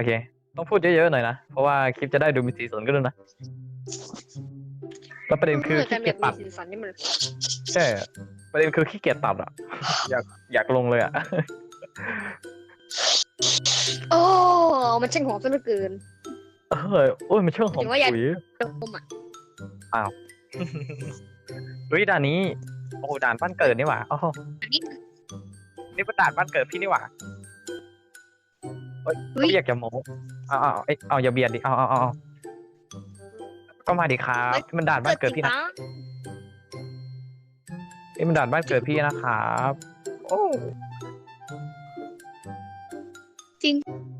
อเค ต้องพูดเยอะๆหน่อยนะ เพราะว่าคลิปจะได้ดูมีสีสันก็ด้วยนะ แล้วประเด็นคือแต่ขี้แบเกียบจตัดมีสีสันนี่มันใช่ประเด็นคือขี้เกียจตัดอะ อยากอยากลงเลยอะ โอ้ มันช่างหอมซะเหลือเกิน เออโอ้ยมันเชื่องหอมถึงว่าอยากปุ๋ยดมอะเฮ้ยด่านนี้ โอ้โหด่านบ้านเกิดนี่หว่าอ๋ออันนี้นี่เป็นด่านบ้านเกิดพี่นี่หว่า เฮ้ยเฮ้ยพี่อยากจะโม้เอาเอาเอาเอ้ยเอาอย่าเบียดดิเอาเอาเอาเอาก็มาดิครับนี่มันด่านบ้านเกิดพี่นะนี่มันด่านบ้านเกิดพี่นะครับโอ้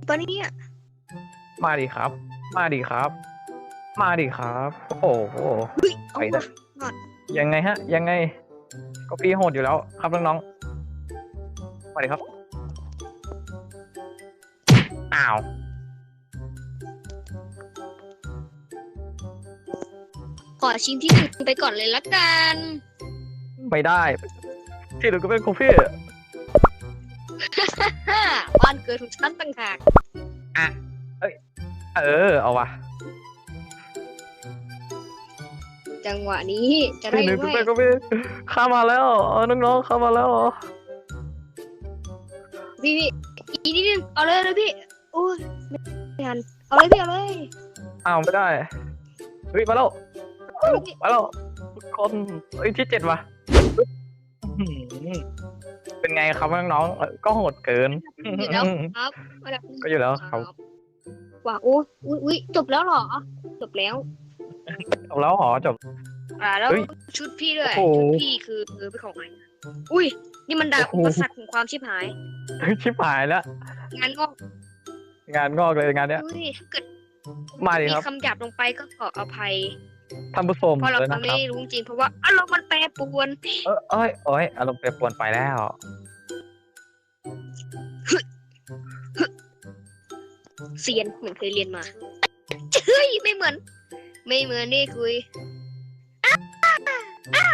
ตอนนี้อะมาดิครับ มาดิครับ มาดิครับ โอ้โห เฮ้ยเอาไปว่ะนะยังไงฮะ ยังไง ก็พี่โหดอยู่แล้ว ครับน้องๆมาดิครับ อ้าวขอชิ้นที่หนึ่งไปก่อนเลยละกัน ไม่ได้ ที่เหลือก็เป็นของพี่ฮ่าบ้านเกิดของฉันต่างหากเออ เอาวะจังหวะนี้จะได้ที่เหลือไหก็มเป็นของพี่เข้ามาแล้วเออน้องๆเข้ามาแล้วเหรอพี่พี่อีกนิดนึงเอาเลยเลยพี่ โอ้ยไม่ทันเอาเลยพี่เอาเลยอ้าวไม่ได้เฮ้ยมาแล้วเอาเลยพี่มาแล้วทุกคนเอ้ยที่เจ็ดว่ะอื้อหือเป็นไงครับน้องๆเอ้ยก็โหดเกินอยู่แล้วครับระดับหนึ่งก็อยู่แล้วครับว่าโอ้ยอุ้ยอุ้ยจบแล้วเหรอ จบแล้วจบแล้วเหรอจบ อ่าแล้วเฮ้ยชุดพี่ด้วยโอ้โหชุดพี่คือคือเป็นของใครอุ้ย นี่มันดาบโอ้โหอุปสรรคของความชิบหายเฮ้ยชิบหายแล้วงานงอก งานงอกเลยงานเนี้ย อุ้ยถ้าเกิดมาดิมีครับคำหยาบลงไปก็ขออภัย ท่านผู้ชมเพราะเราเลยนะไม่ครับรู้จริงๆเพราะว่าอารมณ์มันแปรปรวน เออเอ้ยเอ้ยอารมณ์เปรยปรวนไปแล้ว เซียนเหมือนเคยเรียนมา เฮ้ย ไม่เหมือน ไม่เหมือนนี่คุยอ้าอ้าอ้า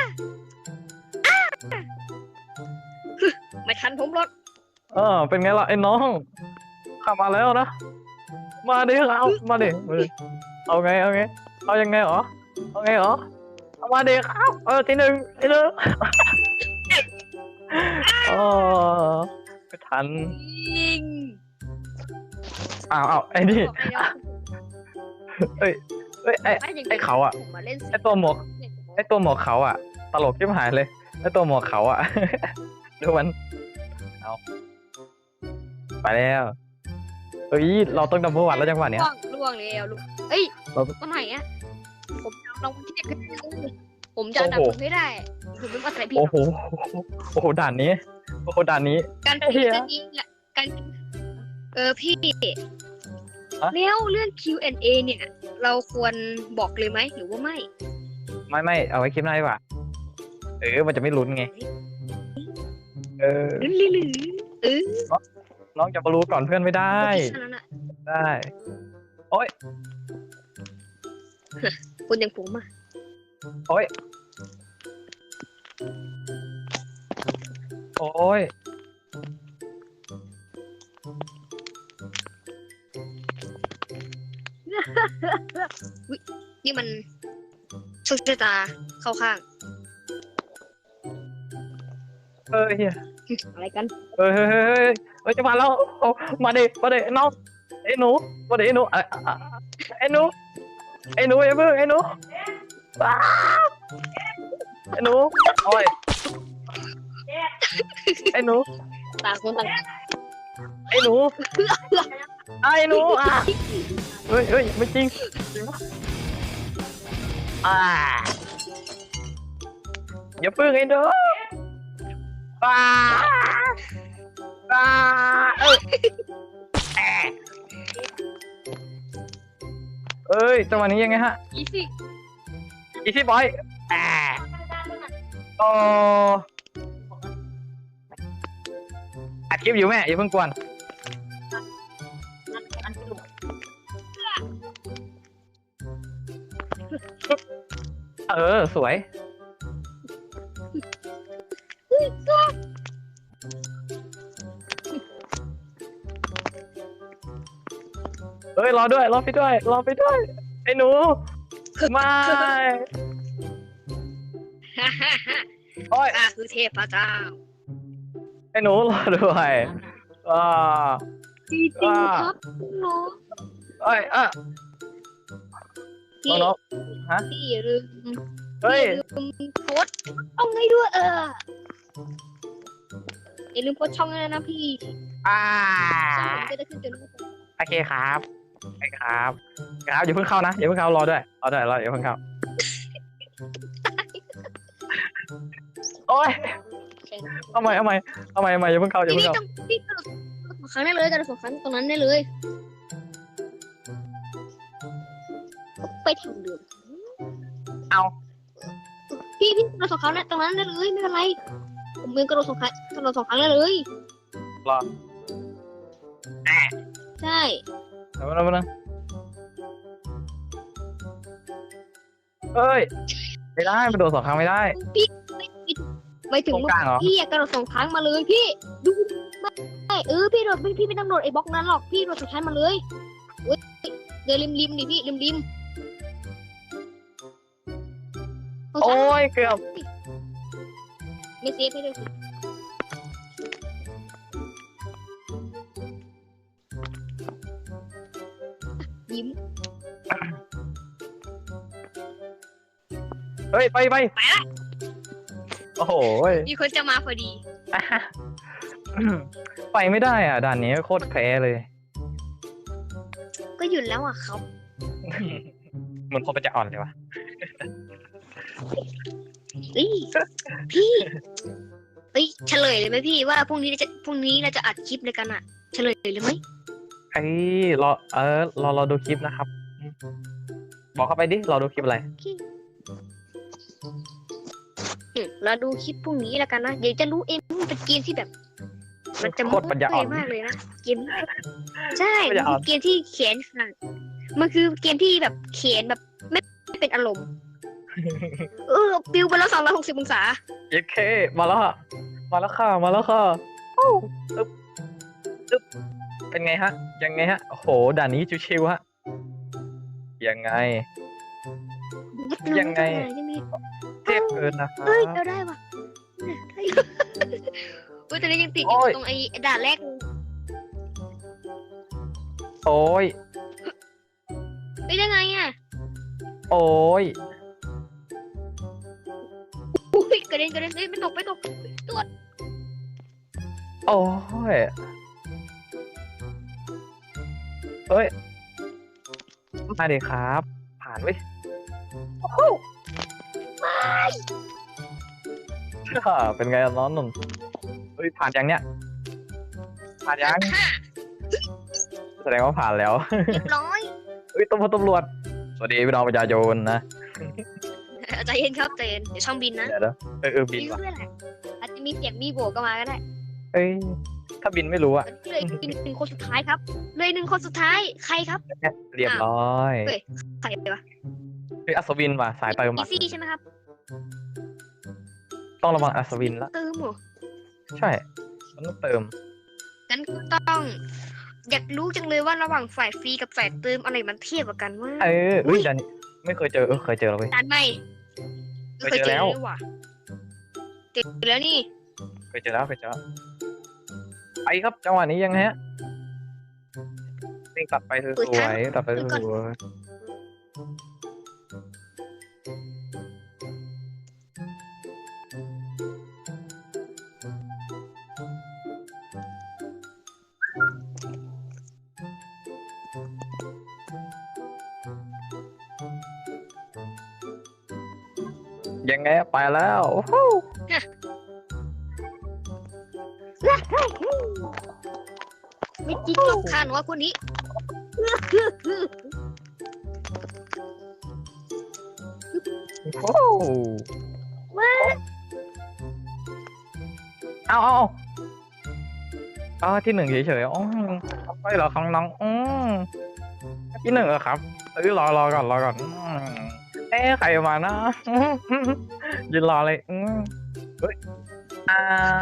ไม่ทันผมรถเออเป็นไงล่ะไอ้น้อง ขับมาแล้วนะ มาดิครับมาดิมาดิเอาไงเอาไงเอายังไงเหรอเอาไงเหรอเอามาดิครับเออทีหนึ่งทีหนึ่งโอ้ไม่ทันยิงอ้าวอ้าวไอ้นี่บอกให้น้องเอ้ยไอ้ว่าย่งนี้ไอ้เขาอะผมมาเล่นไอ้ตัวหมวกไอ้ตัวหมวกเขาอะตลกชิบหายเลยไอ้ตัวหมวกเขาอะดูมันเอาไปแล้ว เฮ้ยเราต้องดับเบิลวันแล้วจังหวะเนี้ย ล่วงล่วงแล้วลูกเอ้ยเราตอนไหนอะผมจะเอาลงที่เด็กขึ้นไปผมจะเอาดับโอ้โหผมให้ได้ผมเป็นภาษาพี่โอ้โหโอ้โหด่านนี้โอ้โหด่านนี้ การเหี้พี่ยจะนี้แหละการเออพี่ฮะ แล้วเรื่อง Q&A เนี่ย เราควรบอกเลยไหมหรือว่าไม่ไม่ไม่เอาไว้คลิปหน้าดีกว่าเออมันจะไม่ลุ้นไง เออหรือหรือหรือเออ น้องจะมารู้ก่อนเพื่อนไม่ได้โอเคแค่นั้นอะได้คนอย่างผมอะโอ้ยโอ้ยนี่มันโชคชะตาเข้าข้าง เออเฮียอะไรกัน เฮ้ยเฮ้ยเฮ้ย เฮ้ยเฮ้ยจะมาแล้วเอามาดิมาดิน้องไอ้หนูมาดิไอ้หนูอะอะอะไอ้หนูไอ้หนูไอ้เพิ่งไอ้หนูอ้าวไอ้หนูโอ้ยไอ้หนูต่างคนต่างไอ้หนูไอ้หนูอะเฮ้ยเฮ้ยไม่จริงจริงปะอ่าอย่าเพิ่งไอ้หนูอ่าอ่าเอ้ยแอะเอ้ยจังหวะนี้ยังไงฮะ อีซี่อีซี่บอยแอะโอ้อัดคลิปอยู่แม่อย่าเพิ่งกวน เออ สวย เฮ้ยรอด้วยรอพี่ด้วยรอพี่ด้วย ไอ้หนูไม่ฮ่าฮ่าฮ่าโอ้ยข้าคือเทพเจ้า ไอ้หนูรอด้วยอ่าจริงๆครับหนูเอ้ยอะพี่น้องพี่อย่าลืมๆเฮ้ยอย่าลืมโพสต์ช่องให้ด้วยเอออย่าลืมโพสต์ช่องด้วยนะพี่อ่าช่องผมจะได้ขึ้นจนโอเคครับ โอเคครับครับอย่าเพิ่งเข้านะอย่าเพิ่งเข้ารอด้วยรอด้วยรออย่าเพิ่งเข้าโอ้ยทำไมทำไมทำไมทำไมอย่าเพิ่งเข้าอย่าพี่เพิ่งนี่เข้าต้องพี่กระโดดสองครั้งได้เลยกระโดดสองครั้งตรงนั้นได้เลย ไปทางเดิมเอาพี่พี่กระโดดสองครั้งได้ตรงนั้นได้เลยไม่เป็นไรผมมือกระโดดสองครั้งกระโดดสองครั้งได้เลยรอใช่ เดี๋ยวมาแล้วนะเอ้ย ไม่ได้มันโดดสองครั้งไม่ได้พี่ไปถึงตรงกลางเหรอ พี่อะกระโดดสองครั้งมาเลยพี่ ดูไม่เออพี่โดดพี่พี่ไม่ต้องโดดไอ้บล็อกนั้นหรอกพี่โดดสองครั้งมาเลยเว้ยเดินริมริมดิพี่ริมริมสองครั้งโอ้ยเกือบไม่เซฟให้ด้วยสิ ฮ้ยไปไปไปละ โอ้โหยมีคนจะมาพอดี อะไปไม่ได้อะด่านนี้โคตรแพ้เลย ก็หยุดแล้วอะครับ เหมือนคนเป็นจะอ่อนเลยวะเอ้ยพี่เอ้ยเฉลยเลยไหมพี่ว่าพรุ่งนี้จะพรุ่งนี้เราจะอัดคลิปในกันอะเฉลยเลยไหมไอ้ยรอเออรอรอดูคลิปนะครับ บอกเข้าไปดิรอดูคลิปอะไรอืม เราดูคลิปพรุ่งนี้แล้วกันนะ เดี๋ยวจะรู้เองว่ามันเป็นเกมที่แบบ มันจะโคตรปัญญาอ่อนโม้มากเลยนะ เกมนี้ใช่ปัญญาอ่อนมันคือเกมที่เขียนค่ะมันคือเกมที่แบบเขียนแบบไม่ไม่เป็นอารมณ์ เออปิวไปแล้วสองร้อยหกสิบองศา เยเคมาแล้วอะมาแล้วค่ะมาแล้วค่ะโอ้อึ๊บอึ๊บเป็นไงฮะ ยังไงฮะโอ้โหด่านนี้ชิวๆฮะยังไง ยังไงยังไง เทพเกินนะครับเอ้ยเราได้ว่ะได้อยู่เฮ้ยตอนนี้ยังติดอโอ้ยู่ยตรงไอ้ด่านแรกโอ้ย เฮ้ยได้ไงอะโอ้ย อุ้ยกระเด็นกระเด็นเฮ้ยไม่ตกไม่ตกตัวโอ้ยเฮ้ย มาดิครับ ผ่านเว้ยโอ้โห อ่าเป็นไงอะน้องหนุ่มเฮ้ยผ่านยังเนี่ย ผ่านยังห้าแสดงว่าผ่านแล้ว เรียบร้อยเฮ้ยตำรวจตำรวจ สวัสดีพี่น้องประชาชนนะ ใจเย็นครับใจเย็นเดี๋ยวช่องบินนะเดี๋ยวนะเออเออบินบินว่ะด้วยแหละอาจจะมีเสียงมีโบกก็มาก็ได้เอ้ย ถ้าบินไม่รู้อะเหลยหนึ่งคนสุดท้ายครับเลยหนึ่งคนสุดท้ายใครครับ เรียบร้อยเฮ้ย ใครวะเฮ้ยอัศวินว่ะสายเติมอีอะซี่ใช่ไหมครับ ต้องระวังอัศวินละ เติมเหรอใช่ มันต้องเติม งั้นก็ต้อง อยากรู้จังเลยว่าระหว่างฝ่ายฟรีกับฝ่ายเติมอะไรมันเทียบกว่ากันว่าเออเฮ้ยดันไม่เคยเจอเออเคยเจอแล้วเว้ยด้านไม่เคยเจอแล้วยว่ะเจอแล้วนี่ เคยเจอแล้วเคยเจอแล้วไปครับจังหวะนี้ยังไงฮะวิ่งตัดไปสวยๆตัดไปสวย ยังไงไปแล้วโอ้โหไม่จริงหรอกค่ะหนูว่าคนนี้ โอ้โหเอาเอาเอาเอาที่หนึ่งเฉยๆอ๋อไม่เหรอของน้องอืมที่หนึ่งเหรอครับเอ้ยรอรอก่อนรอก่อน อืมเอ๊ะใครมานะอืมยืนรอเลยอืมเฮ้ยอ่า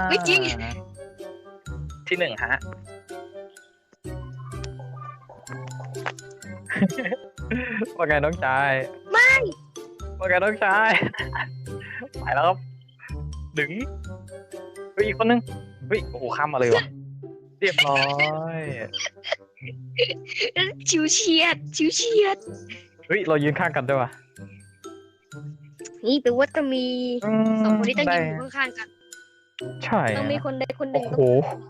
ไม่จริง ที่หนึ่งฮะ ว่าไงน้องชาย ไม่ว่าไงน้องชาย ไปแล้วครับ ดึงเฮ้ยอีกคนนึงเฮ้ยโอ้โหข้ามมาเลยวะเรียบร้อย ชิวเฉียดชิวเฉียด เฮ้ย เรายืนข้างกันด้วยวะ นี่แปลว่าจะมีมสองคนที่ต้องยืนได้อยู่ข้างๆกันใช่ต้องมีคนใดคนหโอ้นึ่งโห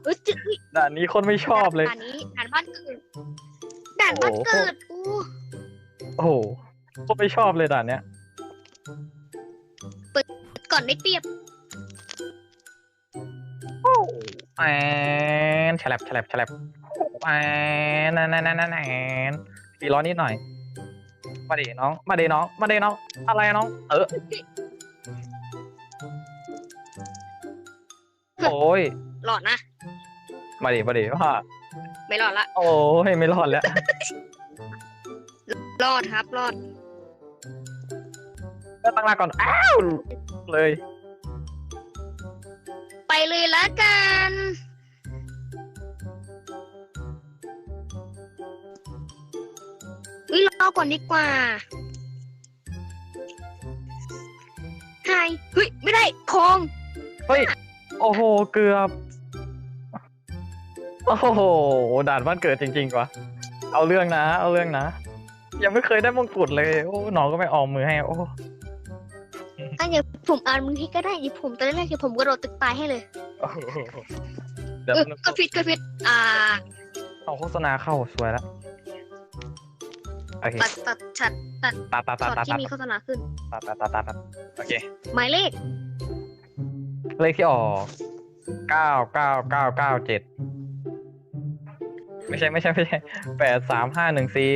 เออจึ๊ยด่านนี้คนไม่ชอบเลยด่านนี้ด่านบ้านเกิดด่านบ้านเกิดอู้โอ้โหคนไม่ชอบเลยด่านเนี้ยก่อนได้เปรียบแอนฉลับฉลับฉลับแอนนั่นนั่นนั่นนั่นตีร้อนนิดหน่อย มาดิน้อง มาดิน้อง มาดิน้อง อะไรน้อง เออ โอ้ย หลอดนะ มาดิมาดิว่าไม่หลอดละ โอ้ยไม่รอดแล้ว รอดครับ รอดก็ตั้งหลักก่อน อ้าว เลย ไปเลยละกัน วิรอก่อนดีกว่าไฮเฮ้ย ไม่ได้ทอง เฮ้ย โอ้โห เกือบ โอ้โห ด่านบ้านเกิดจริงๆวะเอาเรื่องนะ เอาเรื่องนะ ยังไม่เคยได้มงกุฎเลย โอ้น้องก็ไม่ออมมือให้ โอ้อันเดี๋ยวผมอ่านมือให้ก็ได้เดี๋ยวผมตอนแรกเดี๋ยวผมกระโดดตึกตายให้เลยเดี๋ยวเออก็ผิดก็ผิดอ่าเอาโฆษณาเข้าสวยแล้ว โอเคตัดตัดชัดตัดตัดตัดตัช็ดอตตัดที่มีโฆษณาขึ้นตัดตัดตัดตัดตัดโอเค หมายเลขเลขที่ออกเก้าเก้าเก้าเก้าเจ็ดไม่ใช่ไม่ใช่ไม่ใช่แปดสามห้าหนึ่งสี่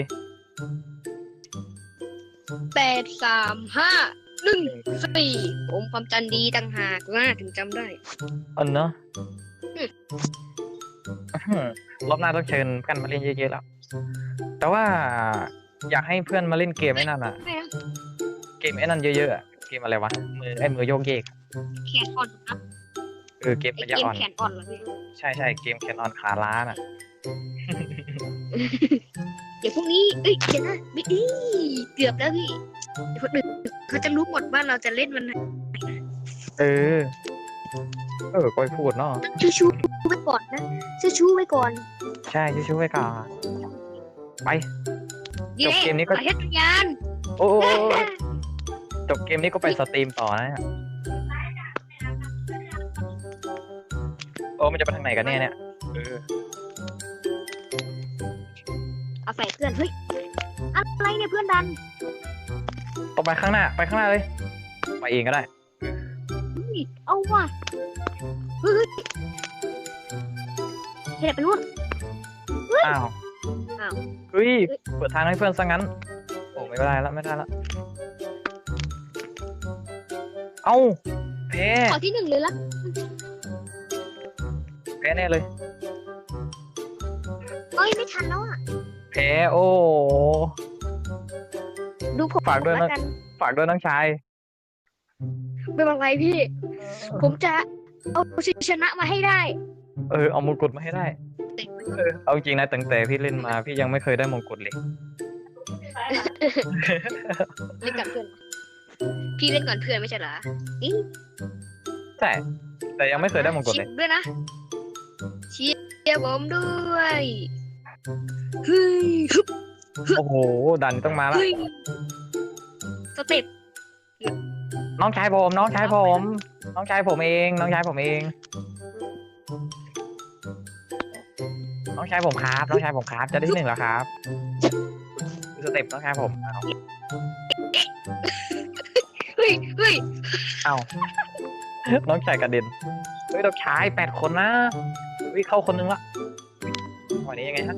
แปดสามห้าหนึ่งสี่ผมความจันดีต่างหากว่าถึงจำได้ อันเนอะอืม อื้อหือรอบหน้าต้องเชิญเพื่อนมาเล่นเยอะๆแล้ว แต่ว่า อยากให้เพื่อนมาเล่นเกมไอ้นั่นอะไม่นะเกมไอ้นั่นเยอะๆอะเกมอะไรวะ มือไอ้มือโยกเยกแขนอ่อนนะเออเกมไอปัญเกญามอ่อน แขนอ่อนเหรอพี่ใช่ใช่เกมแคนออนขาล้าน่ะ เดี๋ยวพรุ่งนี้เอ้ยเดี๋ยวนะไม่ดีเกือบแล้วพี่เดี๋ยวคนอื่นเขาจะรู้หมดว่าเราจะเล่นวันไหนเออ เออก้อยพูดเนาะ ชูชูไว้ก่อนนะชูชูไว้ก่อน ใช่ชิวๆไว้ก่อนไปเย้ จบเกมนี้ก็ขอเฮ็ดยานโอ้โอ้โอ้จบเกมนี้ก็ไปสตรีมต่อนะเนี่ยโอ้มันจะไปทางไหนกันแน่เนี่ยเออเอาใส่เพื่อนเฮ้ยอะไรเนี่ยเพื่อนดันต่อไปข้างหน้า ไปข้างหน้าเลย ไปเองก็ได้เฮ้ยเอาว่ะเฮ้ยเฮ็ดไปนู่น อ้าวอ้าวเฮ้ยเปิดทางให้เพื่อนซะงั้นโอ้ไม่ได้แล้วไม่ได้แล้วเอ้าแพ้ขอที่หนึ่งเลยละแพ้แน่เลยเอ้ยไม่ทันแล้วอะแพ้โอ้ดูผมฝากด้วยนะแล้วกันฝากด้วยน้องชายไม่เป็นไรพี่ ผมจะเอาชัยชนะมาให้ได้ เออเอามงกุฎมาให้ได้ เออเอาจริงนะตั้งแต่พี่เล่นมาพี่ยังไม่เคยได้มงกุฎเลยเล่นก่อนเพื่อน พี่เล่นก่อนเพื่อนไม่ใช่เหรออีใช่ แต่ยังไม่เคยได้มงกุฎเลยชีร์ด้วยนะเชียร์ผมด้วยเฮ้ยฮึบโอ้โห ดันต้องมาแล้วเฮ้ยสเต็ปน้องชายผม น้องชายผม น้องชายผมเอง น้องชายผมเอง น้องชายผมครับ น้องชายผมครับ จะได้ที่หนึ่งแล้วครับดูสเต็ปน้องชายผมเอาเฮ้ยเฮ้ยเอาน้องชายกระเด็น เฮ้ย น้องชายแปดคนนะเฮ้ยเข้าคนนึงละวันนี้ยังไงฮะ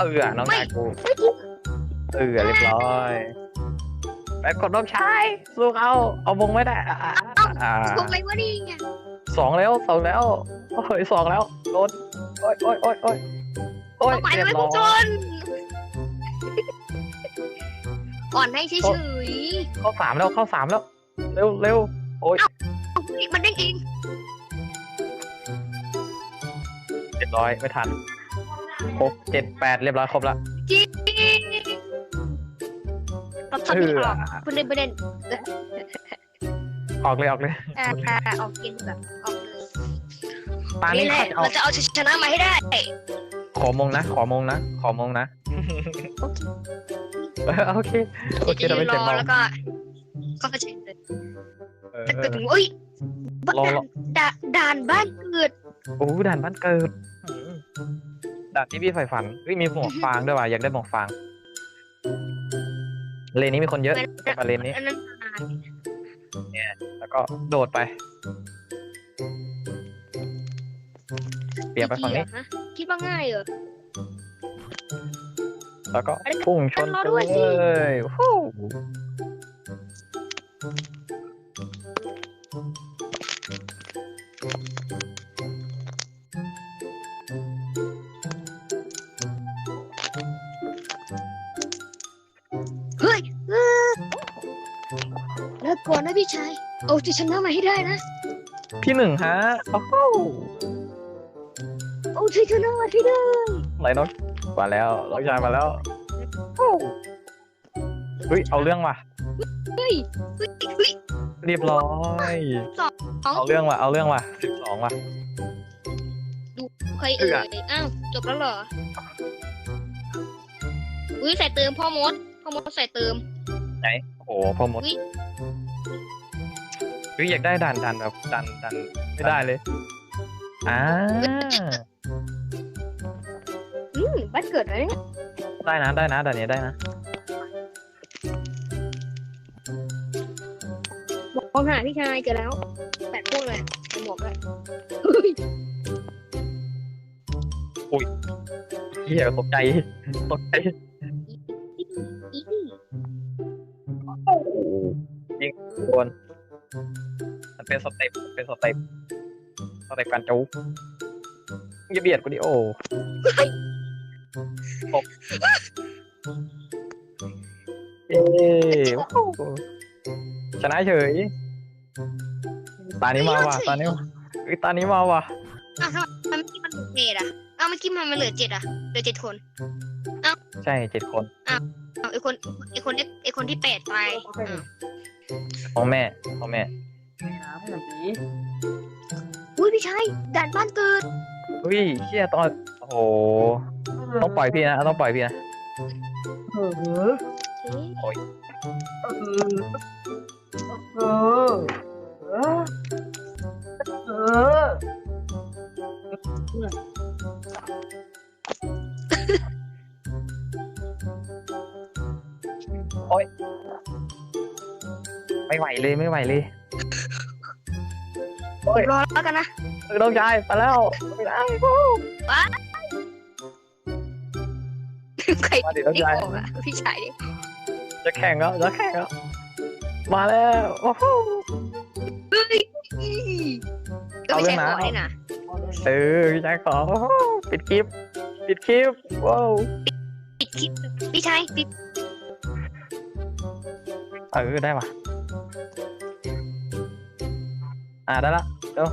เออ น้องชายกูไม่จริงเออ เรียบร้อยแปดคนน้องชาย สู้เขา เอามงไม่ได้อ่าอ่าอ่าผมอะไรวะนี่ไง สองแล้วสองแล้วโอ้ยสองแล้วโดน โอ้ยโอ้ยโอ้ยโอ้ยโอ้ยเอาหมายเรียบไว้ร้ผู้อชยนอ่อนให้เฉยเข้าสามแล้วเข้าสามแล้ว เร็วเร็วโอ้ยๆเอาเฮ้ยมันเด้งเองเรียบร้อยไม่ทันหกเจ็ดแปดเรียบร้อยครบละจริงเขาไม่ออกประเด็นประเด็นออกเลยออกเลย อ่าออกเกมแบบออก เลยตานี้นี่แหละข้าจะเอาเราจะเอาชนะมาให้ได้ขอมงนะ ขอมงนะ ขอมงนะ โอเคเออโอเคโอเคจะเรายืไปนรเก็บอมองแล้วก็ก็กระเช็ดเลยเออแต่ถึงเอ้ยบ้านรอรอด่านด่านบ้านเกิดโอ้ด่านบ้านเกิดอืมด่านที่พี่ใฝ่ฝันเฮ้ยมีหมวกฟางด้วยว่ะอยากได้หมวกฟางเลนนี้มีคนเยอะไปเลนนี้อันนั้นด่านแล้วก็โดดไป เปลี่ยนไปฝั่งนี้ ฮะคิดว่าง่ายเหรอ แล้วก็อันนี้พุ่งชนรอไปด้วยสิเลยฟู้เฮ้ยเออแล้วก่อนนะพี่ชาย เอาจะชนะมาให้ได้นะที่หนึ่งฮะโอ้โห เอาจะชนะมาให้ได้ไหนน้องมาแล้วน้องชายมาแล้วฟู้เฮ้ยเอาเรื่องว่ะเฮ้ยเฮ้ยเฮ้ยเรียบร้อยสองเอาเรื่องว่ะเอาเรื่องว่ะสิบสองว่ะใครเอ่ยอ้าวจบแล้วเหรออุ้ยใส่เติมพ่อมดพ่อมดใส่เติมไหนโอ้โหพอหมดอุ๊ยเฮ้ยอยากได้ด่านด่านแบบด่านด่านไม่ได้เลยอ่าอืม บ้านเกิดอะไรเนี่ยได้นะได้นะด่านนี้ได้นะมองหาพี่ชายเจอแล้วแปดพวกเลยใส่หมวกเลยเฮ้ยเฮียตกใจตกใจอีโอ้โหยิงโดนมันเป็นสเต็ปมันเป็นสเต็ปสเต็ปการจู๊อย่าเบียดกูดิโอ้ตก เย้โอ้โหชนะเฉย ตานี้มาว่ะ ตานี้มาเอ้ยตานี้มาว่ะอ้าวทำไมเมื่อกี้มันเหลือเจ็ดอะอ้าวเมื่อกี้มันมันเหลือเจ็ดอะเหลือเจ็ดคนใช่เจ็ดคนอ้าวไอคนไอคนไอคนที่แปดตายอ้าวพ่อแม่พ่อแม่อุ้ยพี่ชายด่านบ้านเกิด เฮ้ยเชี่ยตอนโอ้โหต้องปล่อยพี่นะต้องปล่อยพี่นะเอ๊ะโอ้ยไม่ไหวเลยไม่ไหวเลยโอ้ย รอแล้วกันนะเออน้องชายไปแล้วไม่ได้ใครมาดิน้องไม่ชายออกอะพี่ชายดิจะแข่งแล้วจะแข่งแล้วมาแล้วโอ้โหก็ไม่ใช่เอาขเรื่องนะอได้นะเออพี่ชายขอโอ้โหปิดคลิป ปิดคลิปว้าวปิดคลิปพี่ชายปิดเออได้ป่ะ อ่าได้ละเดี๋ยว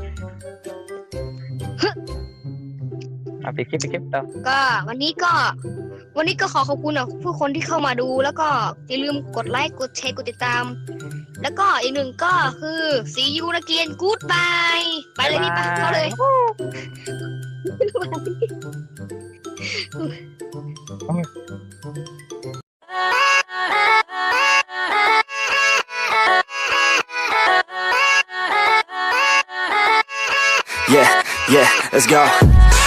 อะปิดคลิปปิดคลิปเดี๋ยวก็วันนี้ก็ วันนี้ก็ขอขอบคุณอะผู้คนที่เข้ามาดู แล้วก็อย่าลืมกดไลค์กดแชร์กดติดตาม แล้วก็อีกหนึ่งก็คือซียูนักเรียนกู๊ดบายไปเลยพี่ปะเข้าเลย let's go.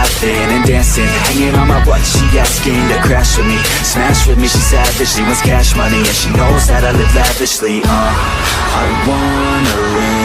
laughing and dancing, hanging on my butt. She asking to crash with me, smash with me. She savage, she wants cash money and she knows that I live lavishly. Uh, I wanna live